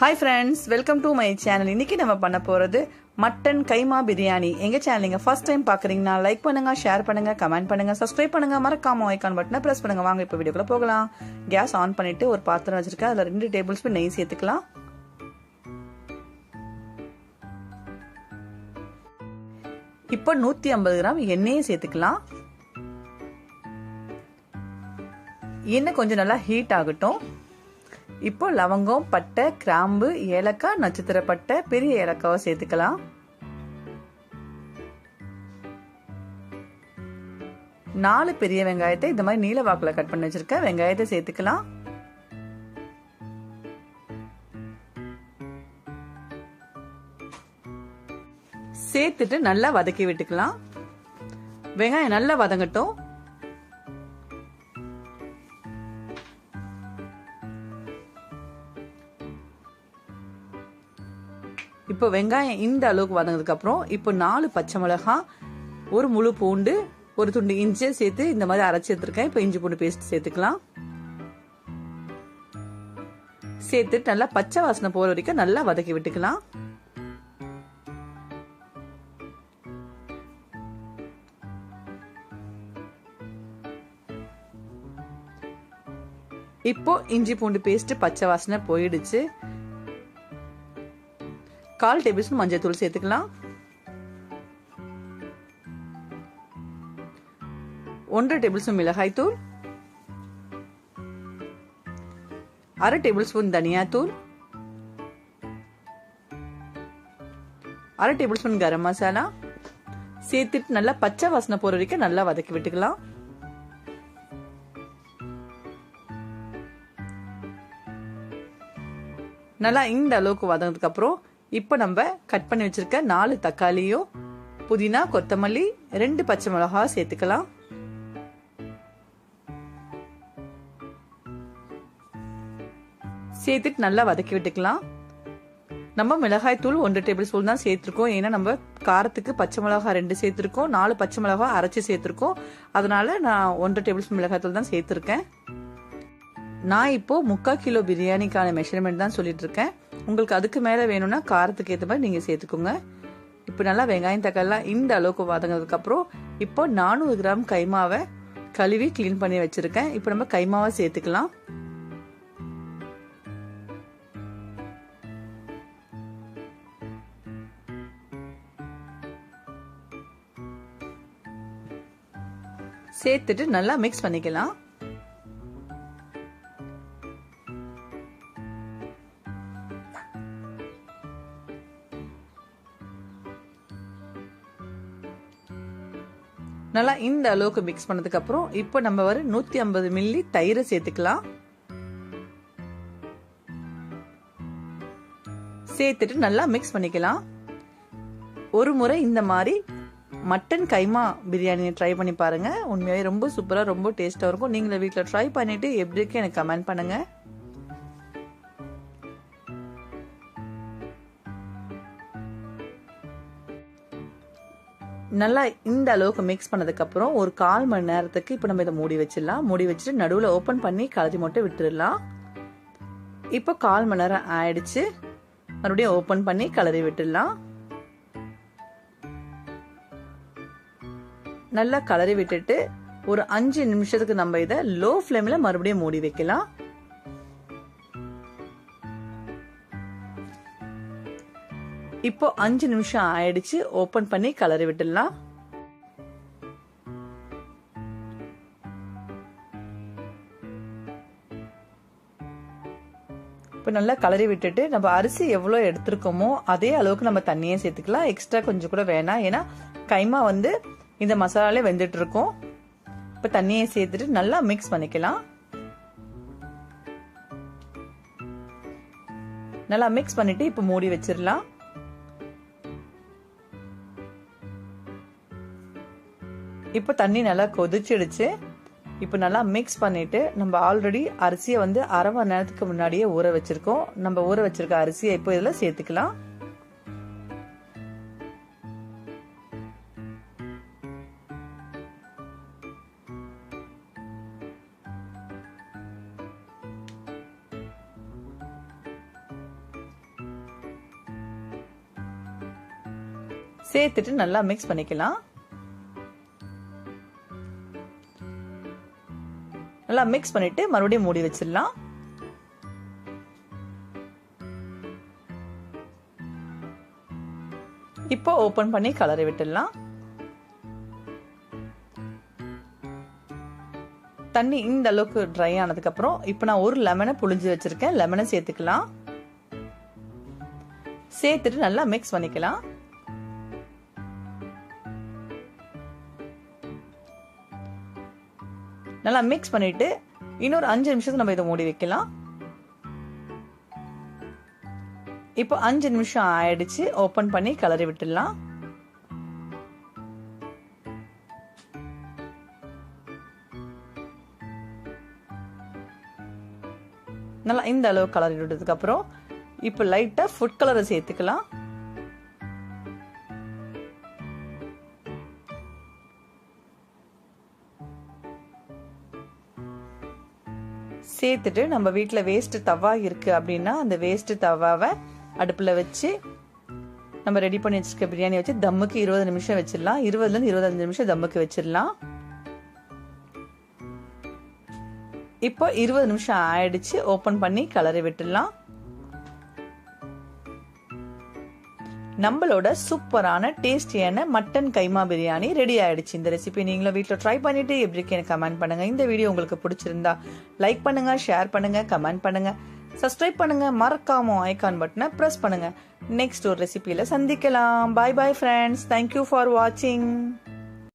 Hi friends welcome to my channel இன்னைக்கு நம்ம பண்ண போகிறது மட்டன் கைமா பிரியாணி எங்கள் சேனல் நீங்கள் ஃபர்ஸ்ட் டைம் பார்க்குறீங்கன்னா லைக் பண்ணுங்கள் ஷேர் பண்ணுங்கள் கமெண்ட் பண்ணுங்க சப்ஸ்கிரைப் பண்ணுங்கள் மறக்காம ஐக்கான் பட்டனை ப்ரெஸ் பண்ணுங்கள் வாங்க இப்போ வீடியோக்குள்ளே போகலாம். கேஸ் ஆன் பண்ணிவிட்டு ஒரு பாத்திரம் வச்சுருக்கேன். அதில் ரெண்டு டேபிள் ஸ்பூன் நெய் சேர்த்துக்கலாம். இப்போ நூற்றி ஐம்பது கிராம் எண்ணெயும் சேர்த்துக்கலாம். எண்ணெய் கொஞ்சம் நல்லா ஹீட் ஆகட்டும். இப்போ லவங்கம் பட்டை கிராம்பு ஏலக்காய் நட்சத்திர பட்டை பெரிய ஏலக்காவை சேர்த்துக்கலாம். நாலு பெரிய வெங்காயத்தை இந்த மாதிரி நீல வாக்குல கட் பண்ணி வச்சிருக்கேன். வெங்காயத்தை சேர்த்துக்கலாம். சேர்த்துட்டு நல்லா வதக்கி விட்டுக்கலாம். வெங்காயம் நல்லா வதங்கட்டும். இப்போ வெங்காயம் இந்த அளவுக்கு வதங்கினதுக்கு அப்புறம் இப்போ நாலு பச்சை மிளகாய் ஒரு முழு பூண்டு ஒரு துண்டு இஞ்சியை சேர்த்து இந்த மாதிரி அரைச்சி எடுத்துருக்கேன். இப்போ இஞ்சி பூண்டு பேஸ்ட் சேர்த்துக்கலாம். சேர்த்துட்டு நல்லா பச்சை வாசனை போற வரைக்கும் நல்லா வதக்கி விட்டுக்கலாம். இப்போ இஞ்சி பூண்டு பேஸ்ட் பச்சை வாசனை போயிடுச்சு. கால் டேபிள் ஸ்பூன் மஞ்சள் தூள் சேர்த்துக்கலாம். ஒன்றரை டேபிள் ஸ்பூன் மிளகாய் தூள். அரை டேபிள் ஸ்பூன் தனியாத்தூள். அரை டேபிள் ஸ்பூன் கரம் மசாலா. சேர்த்துட்டு நல்லா பச்சை வாசனை போற வரைக்கும் நல்லா வதக்கி விட்டுக்கலாம். நல்லா இந்த அளவுக்கு வதங்கினதுக்கு அப்புறம் இப்போ நம்ம கட் பண்ணி வச்சிருக்க நாலு தக்காளியும் புதினா கொத்தமல்லி ரெண்டு பச்சை மிளகா சேர்த்துக்கலாம். சேர்த்துட்டு நல்லா வதக்கி விட்டுக்கலாம். நம்ம மிளகாய் தூள் ஒன்று டேபிள் ஸ்பூன் தான் சேர்த்துருக்கோம். ஏன்னா நம்ம காரத்துக்கு பச்சை மிளகா ரெண்டு சேர்த்துருக்கோம். நாலு பச்சை மிளகா அரைச்சி சேர்த்துருக்கோம். அதனால நான் ஒன்றரை டேபிள் ஸ்பூன் மிளகாய் தூள் தான் சேர்த்துருக்கேன். நான் இப்போ முக்கால் கிலோ பிரியாணிக்கான மெஷர்மெண்ட் தான் சொல்லிட்டு இருக்கேன். உங்களுக்கு அதுக்கு மேலே வேணும்னா காரத்துக்கு ஏற்ற மாதிரி நீங்கள் சேர்த்துக்கோங்க. இப்போ நல்லா வெங்காயம் தக்காளிலாம் இந்த அளவுக்கு வதங்கினதுக்கப்புறம் இப்போ நானூறு கிராம் கைமாவை கழுவி க்ளீன் பண்ணி வச்சுருக்கேன். இப்போ நம்ம கைமாவை சேர்த்துக்கலாம். சேர்த்துட்டு நல்லா மிக்ஸ் பண்ணிக்கலாம். நல்லா இந்த அளவுக்கு மிக்ஸ் பண்ணதுக்கு அப்புறம் இப்போ நம்ம வர நூத்தி ஐம்பது மில்லி தயிரை சேர்த்துக்கலாம். சேர்த்துட்டு நல்லா மிக்ஸ் பண்ணிக்கலாம். ஒரு முறை இந்த மாதிரி மட்டன் கைமா பிரியாணியை ட்ரை பண்ணி பாருங்கள் உண்மையாகவே ரொம்ப சூப்பராக ரொம்ப டேஸ்ட்டாக இருக்கும். நீங்களே வீட்டில் ட்ரை பண்ணிவிட்டு எப்படி இருக்கு எனக்கு கமெண்ட் பண்ணுங்கள் நல்லா இந்த அளவுக்கு மிக்ஸ் பண்ணதுக்கப்புறம் ஒரு கால் மணி நேரத்துக்கு இப்போ நம்ம இதை மூடி வச்சிடலாம். மூடி வச்சுட்டு நடுவில் ஓப்பன் பண்ணி கலரி மட்டும் விட்டுடலாம். இப்போ கால் மணி நேரம் ஆயிடுச்சு. மறுபடியும் ஓப்பன் பண்ணி கலரி விட்டுடலாம். நல்லா கலரி விட்டுட்டு ஒரு அஞ்சு நிமிஷத்துக்கு நம்ம இதை லோ ஃப்ளேமில் மறுபடியும் மூடி வைக்கலாம். இப்போ அஞ்சு நிமிஷம் ஆயிடுச்சு. ஓபன் பண்ணி கலரி விட்டுடலாம். இப்போ நல்லா கலரி விட்டுட்டு நம்ம அரிசி எவ்வளோ எடுத்திருக்கோமோ அதே அளவுக்கு நம்ம தண்ணியே சேர்த்துக்கலாம். எக்ஸ்ட்ரா கொஞ்சம் கூட வேணாம். ஏன்னா கைமா வந்து இந்த மசாலாலே வெந்துட்டு இருக்கும் இப்போ தண்ணியை சேர்த்துட்டு நல்லா மிக்ஸ் பண்ணிக்கலாம். நல்லா மிக்ஸ் பண்ணிட்டு இப்போ மூடி வச்சிடலாம். இப்போ தண்ணி நல்லா கொதிச்சிடுச்சு. இப்போ நல்லா மிக்ஸ் பண்ணிவிட்டு நம்ம ஆல்ரெடி அரிசியை வந்து அரை மணி நேரத்துக்கு முன்னாடியே ஊற வச்சுருக்கோம். நம்ம ஊற வச்சுருக்க அரிசியை இப்போ இதில் சேர்த்துக்கலாம். சேர்த்துட்டு நல்லா மிக்ஸ் பண்ணிக்கலாம். நல்லா மிக்ஸ் பண்ணிட்டு மறுபடியும் மூடி வச்சிடலாம். இப்போ ஓபன் பண்ணி கலரை விட்டுடலாம். தண்ணி இந்த அளவுக்கு ட்ரை ஆனதுக்கு அப்புறம் இப்போ நான் ஒரு லெமனை புளிஞ்சு வச்சிருக்கேன். லெமனை சேர்த்துக்கலாம். சேர்த்துட்டு நல்லா மிக்ஸ் பண்ணிக்கலாம். நல்லா மிக்ஸ் பண்ணிட்டு இன்னொரு அஞ்சு நிமிஷத்துக்கு நம்ம இதை மூடி வைக்கலாம். இப்போ அஞ்சு நிமிஷம் ஆயிடுச்சு. ஓபன் பண்ணி கலரி விட்டுடலாம். நல்லா இந்த அளவு கலரி விட்டதுக்கு அப்புறம் இப்போ லைட்டா ஃபுட் கலரை சேர்த்துக்கலாம். சேர்த்துட்டு நம்ம வீட்டில் வேஸ்ட்டு தவா இருக்குது அப்படின்னா அந்த வேஸ்ட்டு தவாவை அடுப்பில் வச்சு நம்ம ரெடி பண்ணி வச்சுருக்க பிரியாணி வச்சு தம்முக்கு இருபது நிமிஷம் வச்சிடலாம். இருபதுலேருந்து இருபத்தஞ்சு நிமிஷம் தம்முக்கு வச்சிடலாம். இப்போ இருபது நிமிஷம் ஆயிடுச்சு. ஓப்பன் பண்ணி கலரை விட்டுடலாம். நம்மளோட சூப்பரான டேஸ்டியான மட்டன் கைமா பிரியாணி ரெடி ஆயிடுச்சு. இந்த ரெசிபி நீங்களும் வீட்டில் ட்ரை பண்ணிட்டு எப்படி இருக்கு எனக்கு கமெண்ட் பண்ணுங்க. இந்த வீடியோ உங்களுக்கு பிடிச்சிருந்தா லைக் பண்ணுங்க ஷேர் பண்ணுங்க கமெண்ட் பண்ணுங்க. சப்ஸ்கிரைப் பண்ணுங்க மறக்காம ஐகான் பட்டனை ப்ரெஸ் பண்ணுங்க. நெக்ஸ்ட் ஒரு ரெசிபியில சந்திக்கலாம். Bye bye friends thank you for வாட்சிங்